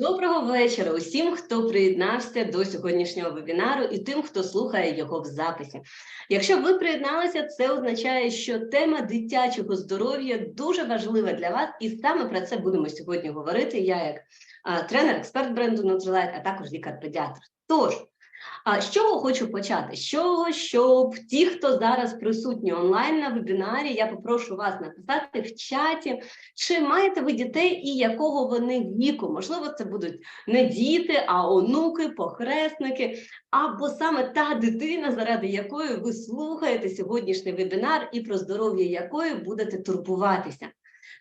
Доброго вечора усім, хто приєднався до сьогоднішнього вебінару, і тим, хто слухає його в записі. Якщо ви приєдналися, це означає, що тема дитячого здоров'я дуже важлива для вас, і саме про це будемо сьогодні говорити. Я як тренер, експерт бренду Nutrilite, а також лікар-педіатр. Тож, а з чого хочу почати? З чого, щоб ті, хто зараз присутні онлайн на вебінарі, я попрошу вас написати в чаті, чи маєте ви дітей і якого вони віку? Можливо, це будуть не діти, а онуки, похресники, або саме та дитина, заради якої ви слухаєте сьогоднішній вебінар і про здоров'я якої будете турбуватися.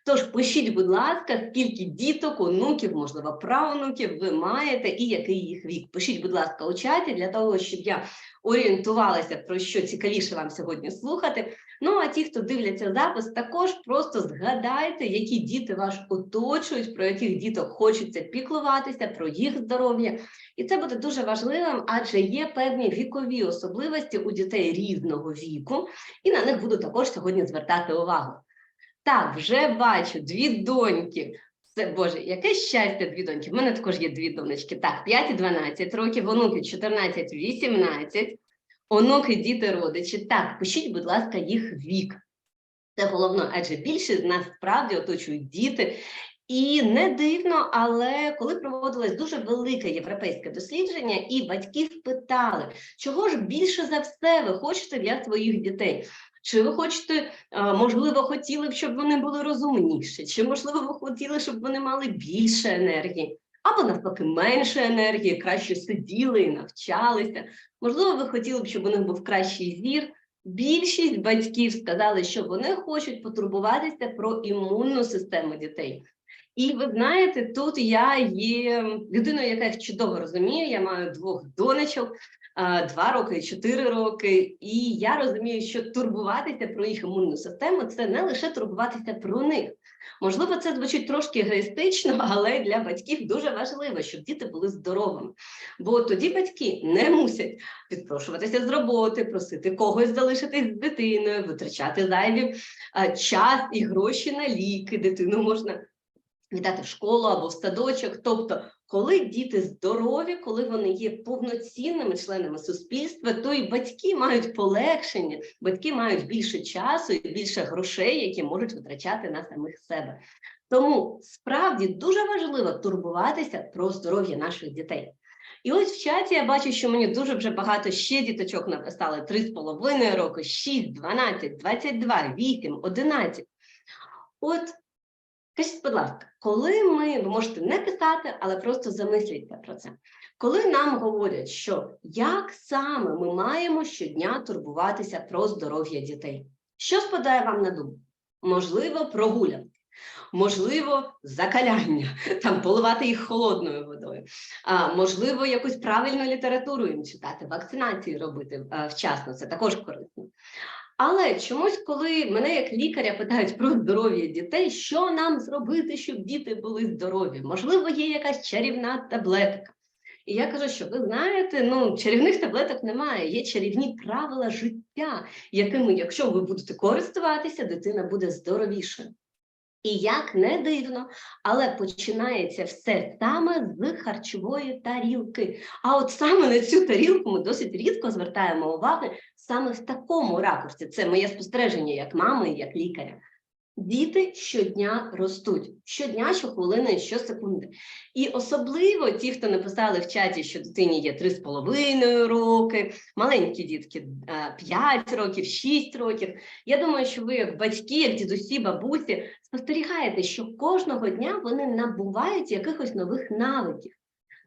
Тож пишіть, будь ласка, скільки діток, онуків, можливо, правнуків ви маєте і який їх вік. Пишіть, будь ласка, у чаті для того, щоб я орієнтувалася, про що цікавіше вам сьогодні слухати. Ну а ті, хто дивляться запис, також просто згадайте, які діти вас оточують, про яких діток хочеться піклуватися, про їх здоров'я. І це буде дуже важливим, адже є певні вікові особливості у дітей різного віку, і на них буду також сьогодні звертати увагу. Так, вже бачу дві доньки. Це Боже, яке щастя, дві доньки. В мене також є дві донечки. Так, 5 і 12 років, онуки 14, 18, онуки, діти, родичі. Так, пишіть, будь ласка, їх вік. Це головно, адже більшість з нас справді оточують діти. І не дивно, але коли проводилось дуже велике європейське дослідження, і батьків питали, чого ж більше за все ви хочете для своїх дітей? Чи ви хочете, можливо, хотіли б, щоб вони були розумніші, чи, можливо, ви хотіли, щоб вони мали більше енергії, або навпаки, менше енергії, краще сиділи і навчалися. Можливо, ви хотіли б, щоб у них був кращий зір. Більшість батьків сказали, що вони хочуть потурбуватися про імунну систему дітей. І ви знаєте, тут я є людиною, яка їх чудово розуміє. Я маю двох донечок, два роки, чотири роки, і я розумію, що турбуватися про їх імунну систему це не лише турбуватися про них. Можливо, це звучить трошки егоїстично, але для батьків дуже важливо, щоб діти були здоровими. Бо тоді батьки не мусять відпрошуватися з роботи, просити когось залишитись з дитиною, витрачати зайві час і гроші на ліки. Дитину можна віддати в школу або в садочок. Тобто, коли діти здорові, коли вони є повноцінними членами суспільства, то і батьки мають полегшення, батьки мають більше часу і більше грошей, які можуть витрачати на самих себе. Тому справді дуже важливо турбуватися про здоров'я наших дітей. І ось в чаті я бачу, що мені дуже вже багато ще діточок написали: 3,5 роки, 6, 12, 22, 8, 11. От Скажіть, будь ласка, коли ми, ви можете не писати, але просто замисліться про це. Коли нам говорять, що як саме ми маємо щодня турбуватися про здоров'я дітей, що спадає вам на думку? Можливо, прогулянки, можливо, закаляння, там поливати їх холодною водою, а, можливо, якусь правильну літературу їм читати, вакцинації робити а, вчасно, це також корисно. Але чомусь, коли мене як лікаря питають про здоров'я дітей, що нам зробити, щоб діти були здорові? Можливо, є якась чарівна таблетка. І я кажу, що ви знаєте, ну чарівних таблеток немає, є чарівні правила життя, якими, якщо ви будете користуватися, дитина буде здоровішою. І як не дивно, але починається все саме з харчової тарілки. А от саме на цю тарілку ми досить рідко звертаємо увагу саме в такому ракурсі. Це моє спостереження як мами, як лікаря. Діти щодня ростуть, щодня, щохвилини, щосекунди. І особливо ті, хто написали в чаті, що дитині є 3,5 роки, маленькі дітки 5 років, 6 років. Я думаю, що ви, як батьки, як дідусі, бабусі, спостерігаєте, що кожного дня вони набувають якихось нових навиків.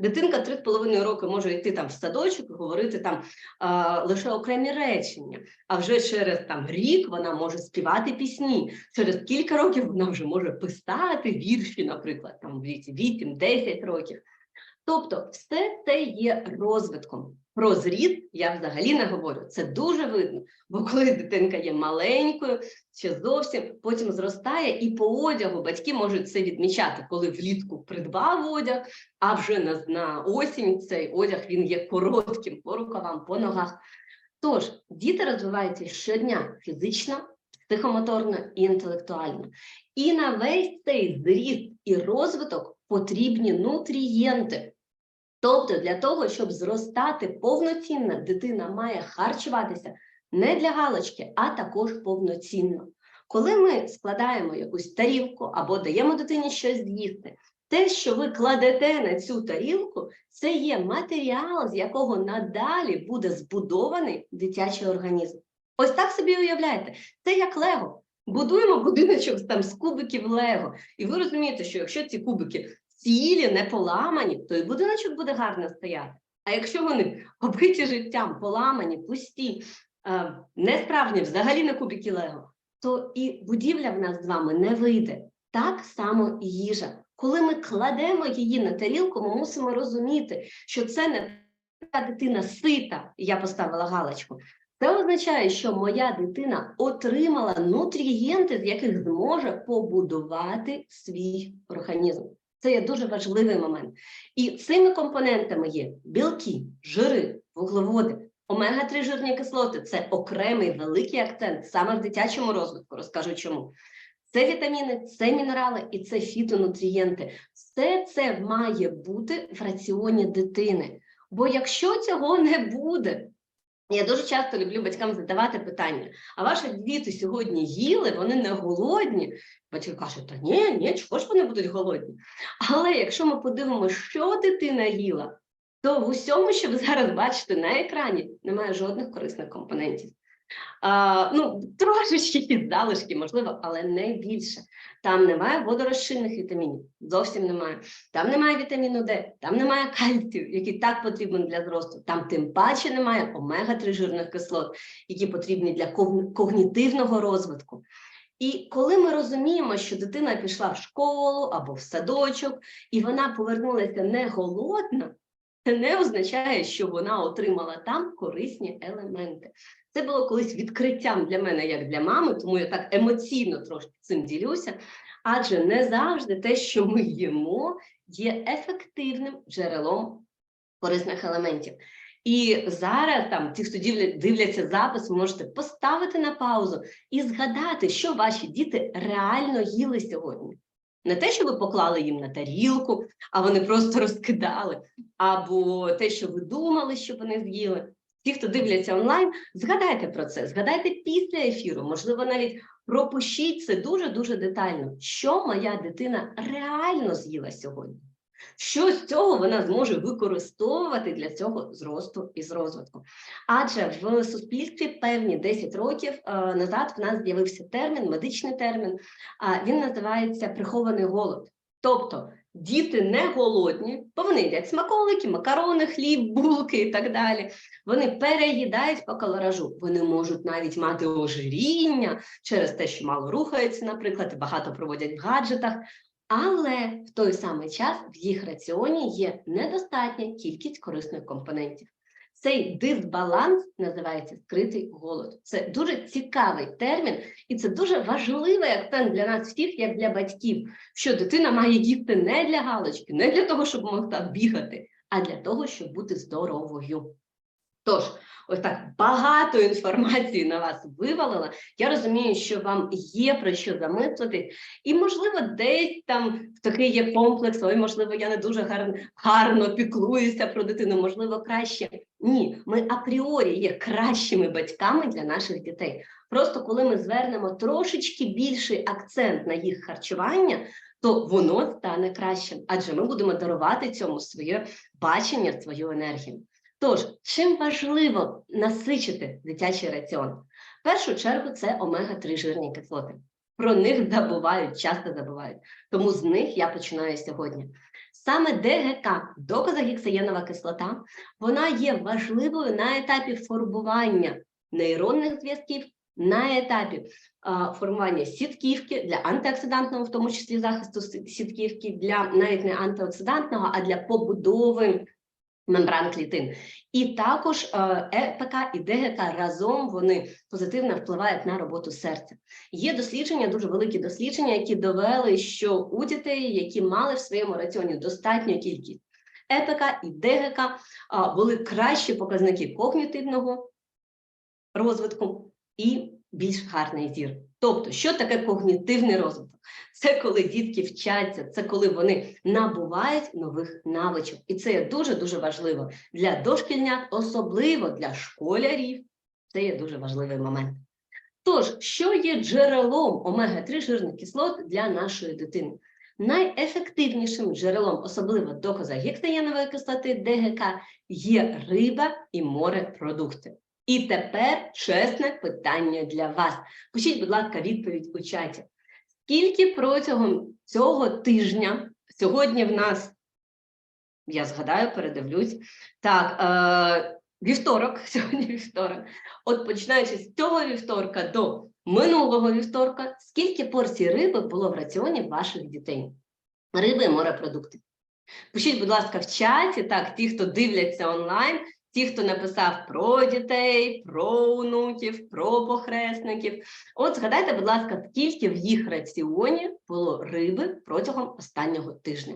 Дитинка 3,5 роки може йти там в садочок і говорити там е, лише окремі речення, а вже через там рік вона може співати пісні. Через кілька років вона вже може писати вірші, наприклад, там в віці 8-10 років. Тобто, все це є розвитком. Про зріст я взагалі не говорю. Це дуже видно. Бо коли дитинка є маленькою, ще зовсім потім зростає, і по одягу батьки можуть це відмічати, коли влітку придбав одяг, а вже на, на осінь цей одяг він є коротким по рукавам, по ногах. Тож діти розвиваються щодня фізично, психомоторно і інтелектуально. І на весь цей зріст і розвиток потрібні нутрієнти. Тобто, для того, щоб зростати повноцінно, дитина має харчуватися не для галочки, а також повноцінно. Коли ми складаємо якусь тарілку або даємо дитині щось з'їсти, те, що ви кладете на цю тарілку, це є матеріал, з якого надалі буде збудований дитячий організм. Ось так собі уявляєте, це як Лего. Будуємо будиночок там з кубиків Лего. І ви розумієте, що якщо ці кубики цілі, не поламані, то і будиночок буде гарно стояти. А якщо вони оббиті життям, поламані, пусті, е, несправжні, взагалі не кубики Лего, то і будівля в нас з вами не вийде. Так само і їжа. Коли ми кладемо її на тарілку, ми мусимо розуміти, що це не та дитина сита, я поставила галочку. Це означає, що моя дитина отримала нутрієнти, з яких зможе побудувати свій організм. Це є дуже важливий момент. І цими компонентами є білки, жири, вуглеводи, омега-3 жирні кислоти це окремий великий акцент саме в дитячому розвитку. Розкажу чому. Це вітаміни, це мінерали і це фітонутрієнти. Все це має бути в раціоні дитини. Бо якщо цього не буде, я дуже часто люблю батькам задавати питання: а ваші діти сьогодні їли, вони не голодні. Батьки кажуть, та ні, ні, чого ж вони будуть голодні? Але якщо ми подивимося, що дитина їла, то в усьому, що ви зараз бачите на екрані, немає жодних корисних компонентів. А, ну, трошечки залишки, можливо, але не більше. Там немає водорозчинних вітамінів, зовсім немає. Там немає вітаміну Д, там немає кальцію, який так потрібен для зросту. Там тим паче немає омега-3 жирних кислот, які потрібні для когнітивного розвитку. І коли ми розуміємо, що дитина пішла в школу або в садочок, і вона повернулася не голодна, не означає, що вона отримала там корисні елементи. Це було колись відкриттям для мене, як для мами, тому я так емоційно трошки цим ділюся. Адже не завжди те, що ми їмо, є ефективним джерелом корисних елементів. І зараз там ті, хто дивляться запис, можете поставити на паузу і згадати, що ваші діти реально їли сьогодні. Не те, що ви поклали їм на тарілку, а вони просто розкидали, або те, що ви думали, що вони з'їли. Ті, хто дивляться онлайн, згадайте про це, згадайте після ефіру, можливо, навіть пропишіть це дуже-дуже детально, що моя дитина реально з'їла сьогодні. Що з цього вона зможе використовувати для цього зросту і з розвитку? Адже в суспільстві певні 10 років е, назад в нас з'явився термін, медичний термін, він називається прихований голод. Тобто діти не голодні, бо вони їдять смаколики, макарони, хліб, булки і так далі. Вони переїдають по калоражу. Вони можуть навіть мати ожиріння через те, що мало рухаються, наприклад, і багато проводять в гаджетах. Але в той самий час в їх раціоні є недостатня кількість корисних компонентів. Цей дисбаланс називається скритий голод. Це дуже цікавий термін, і це дуже важливий акцент для нас всіх, як для батьків, що дитина має їсти не для галочки, не для того, щоб могла бігати, а для того, щоб бути здоровою. Тож, ось так багато інформації на вас вивалила. Я розумію, що вам є про що замислити, і, можливо, десь там такий є комплекс, ой, можливо, я не дуже гарно, гарно піклуюся про дитину, можливо, краще. Ні, ми апріорі є кращими батьками для наших дітей. Просто коли ми звернемо трошечки більший акцент на їх харчування, то воно стане кращим, адже ми будемо дарувати цьому своє бачення, свою енергію. Тож, чим важливо насичити дитячий раціон? В першу чергу це омега-3 жирні кислоти. Про них забувають, часто забувають. Тому з них я починаю сьогодні. Саме ДГК, докозагексаєнова кислота, вона є важливою на етапі формування нейронних зв'язків, на етапі а, формування сітківки для антиоксидантного, в тому числі захисту сітківки, для навіть не антиоксидантного, а для побудови мембран клітин. І також е, ЕПК і ДГК разом вони позитивно впливають на роботу серця. Є дослідження, дуже великі дослідження, які довели, що у дітей, які мали в своєму раціоні достатню кількість ЕПК і ДГК, були кращі показники когнітивного розвитку і більш гарний зір. Тобто, що таке когнітивний розвиток? Це коли дітки вчаться, це коли вони набувають нових навичок. І це є дуже дуже важливо для дошкільнят, особливо для школярів. Це є дуже важливий момент. Тож, що є джерелом омега-3 жирних кислот для нашої дитини? Найефективнішим джерелом, особливо доказа гексаєнової кислоти ДГК, є риба і морепродукти. І тепер чесне питання для вас. Пишіть, будь ласка, відповідь у чаті. Скільки протягом цього тижня, сьогодні в нас, я згадаю, передивлюсь, так, е, вівторок, сьогодні вівторок, от починаючи з цього вівторка до минулого вівторка, скільки порцій риби було в раціоні ваших дітей? Риби морепродукти. Пишіть, будь ласка, в чаті, так, ті, хто дивляться онлайн, ті, хто написав про дітей, про онуків, про похресників. От згадайте, будь ласка, скільки в їх раціоні було риби протягом останнього тижня.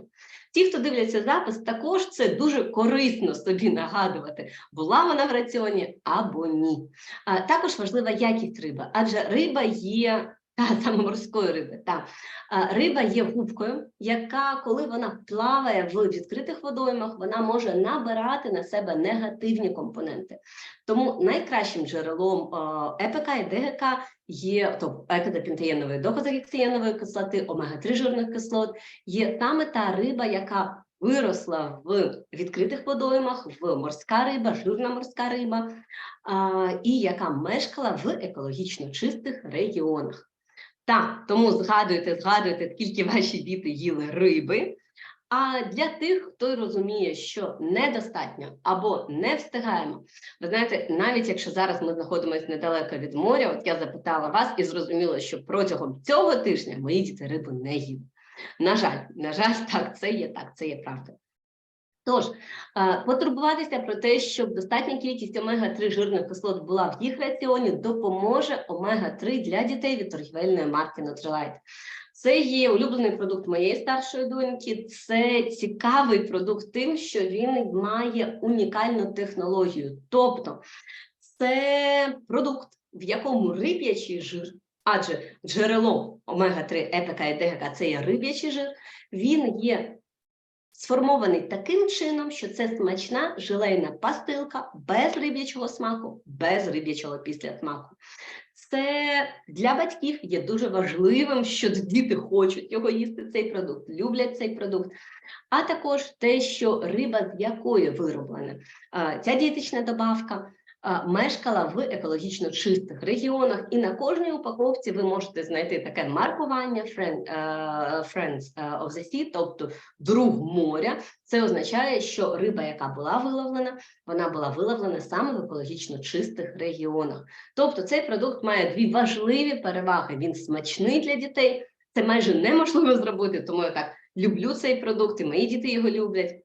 Ті, хто дивляться запис, також це дуже корисно собі нагадувати, була вона в раціоні або ні. А також важлива якість риби, адже риба є. Та саме морської риби. Та. Риба є губкою, яка, коли вона плаває в відкритих водоймах, вона може набирати на себе негативні компоненти. Тому найкращим джерелом ЕПК і ДГК є тобто екодопінтеєнової доказогексієнової кислоти, омега-3 жирних кислот, є саме та риба, яка виросла в відкритих водоймах, в морська риба, жирна морська риба, а, і яка мешкала в екологічно чистих регіонах. Так, тому згадуйте, згадуйте, скільки ваші діти їли риби. А для тих, хто розуміє, що недостатньо або не встигаємо, ви знаєте, навіть якщо зараз ми знаходимося недалеко від моря, от я запитала вас і зрозуміла, що протягом цього тижня мої діти рибу не їли. На жаль, на жаль, так, це є так, це є правда. Тож, потурбуватися про те, щоб достатня кількість омега-3 жирних кислот була в їх раціоні, допоможе омега-3 для дітей від торгівельної марки Nutrilite. Це є улюблений продукт моєї старшої доньки. Це цікавий продукт тим, що він має унікальну технологію. Тобто, це продукт, в якому риб'ячий жир, адже джерело омега-3 ЕПК і ДГК – це є риб'ячий жир, він є сформований таким чином, що це смачна желейна пастилка без риб'ячого смаку, без риб'ячого післясмаку. Це для батьків є дуже важливим, що діти хочуть його їсти, цей продукт, люблять цей продукт. А також те, що риба, з якої вироблена ця дієтична добавка, мешкала в екологічно чистих регіонах, і на кожній упаковці ви можете знайти таке маркування Friends of the Sea, тобто друг моря. Це означає, що риба, яка була виловлена, вона була виловлена саме в екологічно чистих регіонах. Тобто цей продукт має дві важливі переваги. Він смачний для дітей. Це майже неможливо зробити, тому я так люблю цей продукт, і мої діти його люблять.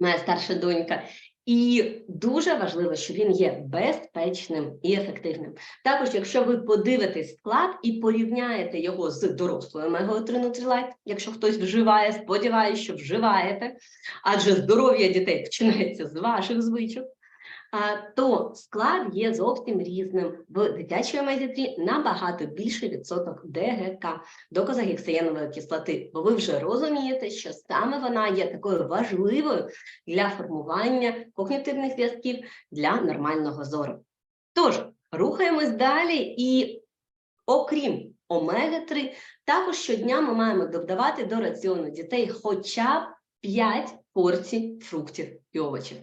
Моя старша донька, і дуже важливо, що він є безпечним і ефективним. Також, якщо ви подивитесь склад і порівняєте його з дорослою мегаотринутрилайт, якщо хтось вживає, сподіваюся, що вживаєте, адже здоров'я дітей починається з ваших звичок то склад є зовсім різним. В дитячій омезі набагато більший відсоток ДГК, доказогексаєнової кислоти, бо ви вже розумієте, що саме вона є такою важливою для формування когнітивних зв'язків для нормального зору. Тож, рухаємось далі і окрім омеги-3, також щодня ми маємо додавати до раціону дітей хоча б 5 порцій фруктів і овочів.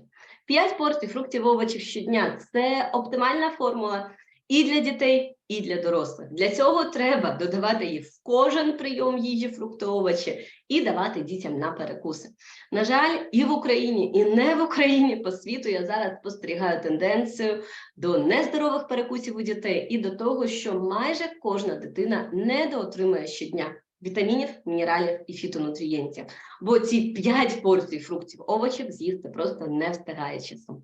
5 порцій фруктів овочів щодня це оптимальна формула і для дітей, і для дорослих. Для цього треба додавати їх в кожен прийом їжі, фрукти, овочі і давати дітям на перекуси. На жаль, і в Україні, і не в Україні по світу я зараз спостерігаю тенденцію до нездорових перекусів у дітей і до того, що майже кожна дитина недоотримує щодня вітамінів, мінералів і фітонутрієнтів. Бо ці 5 порцій фруктів, овочів з'їсти просто не встигає часом.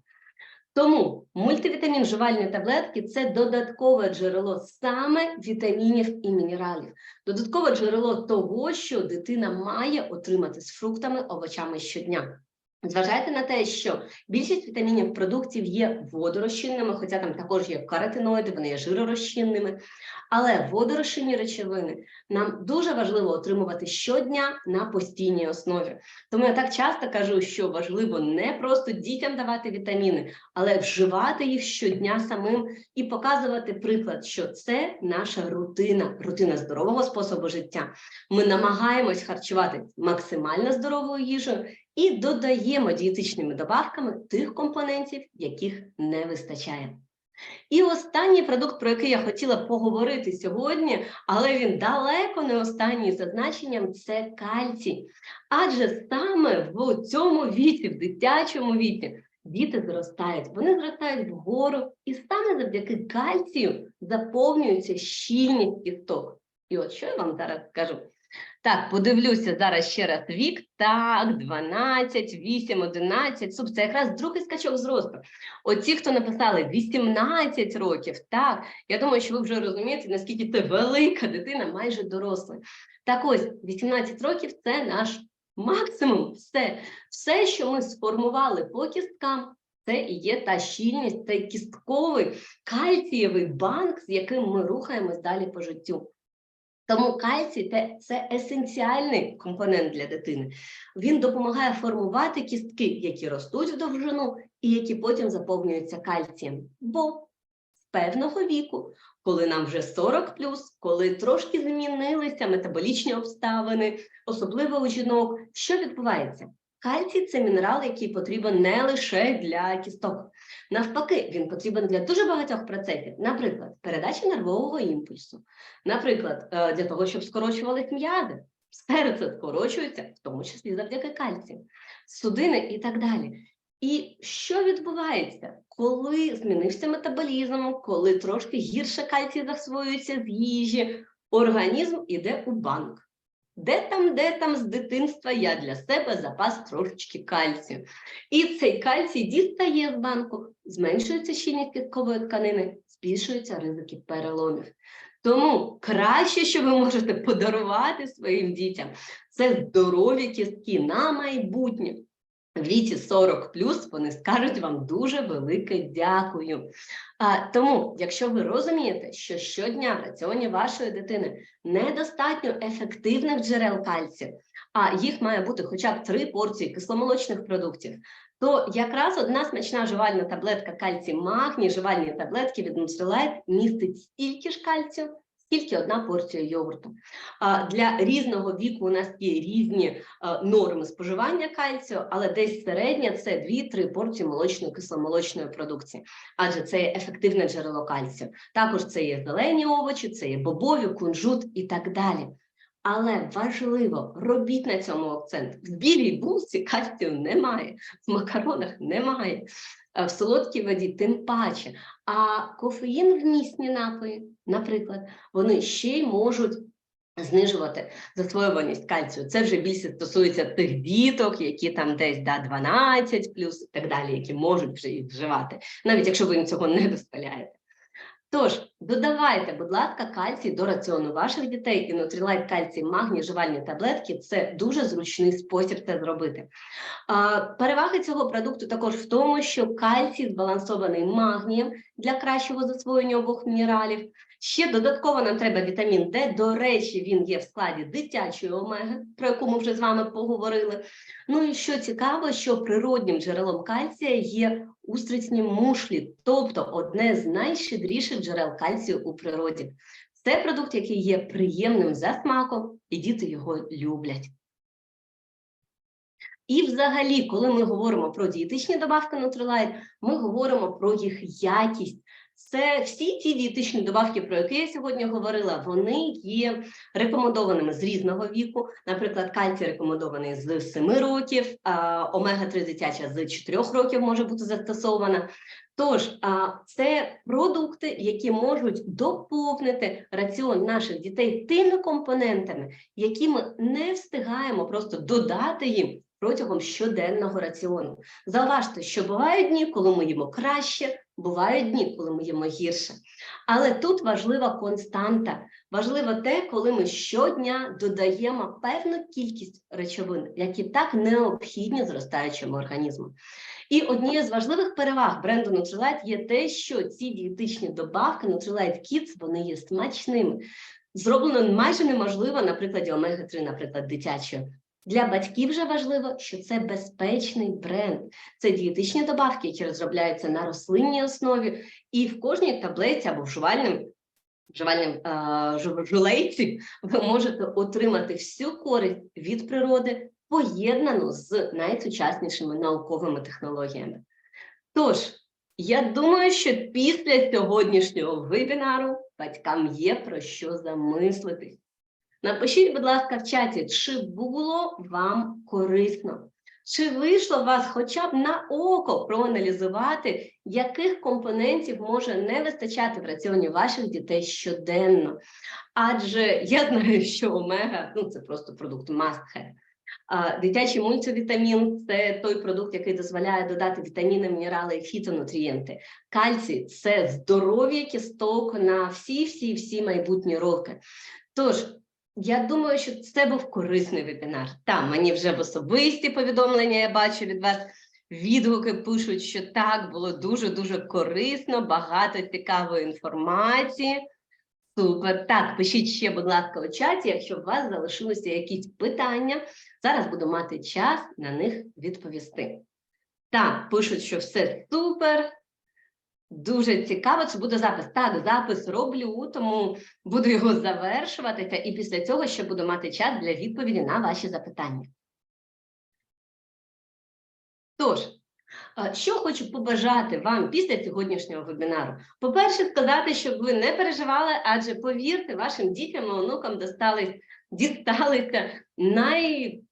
Тому мультивітамін жувальні таблетки це додаткове джерело саме вітамінів і мінералів, додаткове джерело того, що дитина має отримати з фруктами, овочами щодня. Зважайте на те, що більшість вітамінів продуктів є водорозчинними, хоча там також є каротиноїди, вони є жиророзчинними. Але водорозчинні речовини нам дуже важливо отримувати щодня на постійній основі. Тому я так часто кажу, що важливо не просто дітям давати вітаміни, але вживати їх щодня самим і показувати приклад, що це наша рутина, рутина здорового способу життя. Ми намагаємось харчувати максимально здоровою їжею і додаємо дієтичними добавками тих компонентів, яких не вистачає. І останній продукт, про який я хотіла поговорити сьогодні, але він далеко не останній за значенням, це кальцій. Адже саме в цьому віці, в дитячому віці, діти зростають, вони зростають вгору, і саме завдяки кальцію заповнюється щільність кісток. І от що я вам зараз скажу. Так, подивлюся зараз ще раз вік. Так, 12, 8, 11. Суп, це якраз другий скачок зросту. Оці, хто написали 18 років, так, я думаю, що ви вже розумієте, наскільки це велика дитина, майже дорослий. Так ось, 18 років це наш максимум. Все, все, що ми сформували по кісткам, це і є та щільність, цей кістковий кальцієвий банк, з яким ми рухаємось далі по життю. Тому кальцій це, есенціальний компонент для дитини. Він допомагає формувати кістки, які ростуть в довжину і які потім заповнюються кальцієм. Бо з певного віку, коли нам вже 40 коли трошки змінилися метаболічні обставини, особливо у жінок, що відбувається? Кальцій це мінерал, який потрібен не лише для кісток. Навпаки, він потрібен для дуже багатьох процесів, наприклад, передачі нервового імпульсу, наприклад, е, для того, щоб скорочувались м'язи. Серце скорочується, в тому числі завдяки кальцію, судини і так далі. І що відбувається, коли змінився метаболізм, коли трошки гірше кальцій засвоюється з їжі, організм іде у банк. Де там, де там з дитинства я для себе запас трошечки кальцію. І цей кальцій дістає в банку, зменшується щільність кісткової тканини, збільшуються ризики переломів. Тому краще, що ви можете подарувати своїм дітям, це здорові кістки на майбутнє віці 40 вони скажуть вам дуже велике дякую. А, Тому, якщо ви розумієте, що щодня в раціоні вашої дитини недостатньо ефективних джерел кальцію, а їх має бути хоча б три порції кисломолочних продуктів, то якраз одна смачна жувальна таблетка кальцій магній, жувальні таблетки від Nutrilite містить стільки ж кальцію, тільки одна порція йогурту. Для різного віку у нас є різні норми споживання кальцію, але десь середня це 2-3 порції молочної кисломолочної продукції, адже це є ефективне джерело кальцію. Також це є зелені овочі, це є бобові, кунжут і так далі. Але важливо, робіть на цьому акцент. В білій булці кальцію немає, в макаронах немає, в солодкій воді тим паче. А кофеїн вмісні напої, наприклад, вони ще й можуть знижувати засвоюваність кальцію. Це вже більше стосується тих діток, які там десь да, 12 плюс і так далі, які можуть вже їх вживати, навіть якщо ви їм цього не дозволяєте. Тож, додавайте, будь ласка, кальцій до раціону ваших дітей і Nutrilite кальцій магній жувальні таблетки це дуже зручний спосіб це зробити. А, Переваги цього продукту також в тому, що кальцій збалансований магнієм для кращого засвоєння обох мінералів. Ще додатково нам треба вітамін Д. До речі, він є в складі дитячої омеги, про яку ми вже з вами поговорили. Ну і що цікаво, що природнім джерелом кальція є устрицні мушлі, тобто одне з найщедріших джерел кальцію у природі. Це продукт, який є приємним за смаком, і діти його люблять. І, взагалі, коли ми говоримо про дієтичні добавки Nutrilite, ми говоримо про їх якість, це всі ті дієтичні добавки, про які я сьогодні говорила, вони є рекомендованими з різного віку. Наприклад, кальцій рекомендований з 7 років, омега-3 дитяча з 4 років може бути застосована. Тож, це продукти, які можуть доповнити раціон наших дітей тими компонентами, які ми не встигаємо просто додати їм протягом щоденного раціону. Зауважте, що бувають дні, коли ми їмо краще, бувають дні, коли ми їмо гірше. Але тут важлива константа. Важливо те, коли ми щодня додаємо певну кількість речовин, які так необхідні зростаючому організму. І однією з важливих переваг бренду Nutrilite є те, що ці дієтичні добавки Nutrilite Kids, вони є смачними. Зроблено майже неможливо на прикладі омега-3, наприклад, дитячої. Для батьків вже важливо, що це безпечний бренд. Це дієтичні добавки, які розробляються на рослинній основі, і в кожній таблетці або вживальним вживальним е, жу- жулейці ви можете отримати всю користь від природи, поєднану з найсучаснішими науковими технологіями. Тож, я думаю, що після сьогоднішнього вебінару батькам є про що замислитись. Напишіть, будь ласка, в чаті, чи було вам корисно? Чи вийшло вас хоча б на око проаналізувати, яких компонентів може не вистачати в раціоні ваших дітей щоденно? Адже я знаю, що омега ну це просто продукт must. Дитячий мультивітамін це той продукт, який дозволяє додати вітаміни, мінерали і фітонутрієнти. Кальцій це здоров'я кісток на всі-всі всі майбутні роки. Тож, я думаю, що це був корисний вебінар. Там мені вже в особисті повідомлення я бачу від вас. Відгуки пишуть, що так було дуже дуже корисно, багато цікавої інформації. Супер. Так, пишіть ще, будь ласка, у чаті, якщо у вас залишилися якісь питання. Зараз буду мати час на них відповісти. Так, пишуть, що все супер. Дуже цікаво, чи буде запис. Так, запис роблю, тому буду його завершуватися, і після цього ще буду мати час для відповіді на ваші запитання. Тож, що хочу побажати вам після сьогоднішнього вебінару? По-перше, сказати, щоб ви не переживали, адже повірте, вашим дітям і онукам дісталися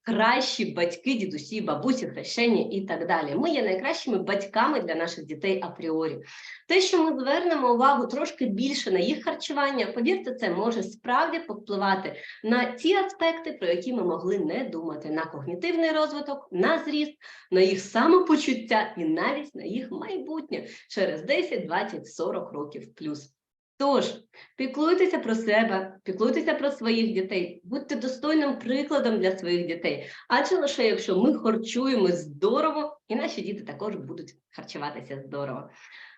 найкращі батьки, дідусі, бабусі, хрещені і так далі. Ми є найкращими батьками для наших дітей апріорі. Те, що ми звернемо увагу трошки більше на їх харчування, повірте, це може справді повпливати на ті аспекти, про які ми могли не думати: на когнітивний розвиток, на зріст, на їх самопочуття і навіть на їх майбутнє через 10, 20, 40 років плюс. Тож, піклуйтеся про себе, піклуйтеся про своїх дітей, будьте достойним прикладом для своїх дітей. Адже лише якщо ми харчуємо здорово, і наші діти також будуть харчуватися здорово.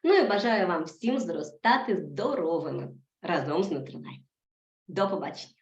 Ну і бажаю вам всім зростати здоровими разом з Нутрилайт. До побачення!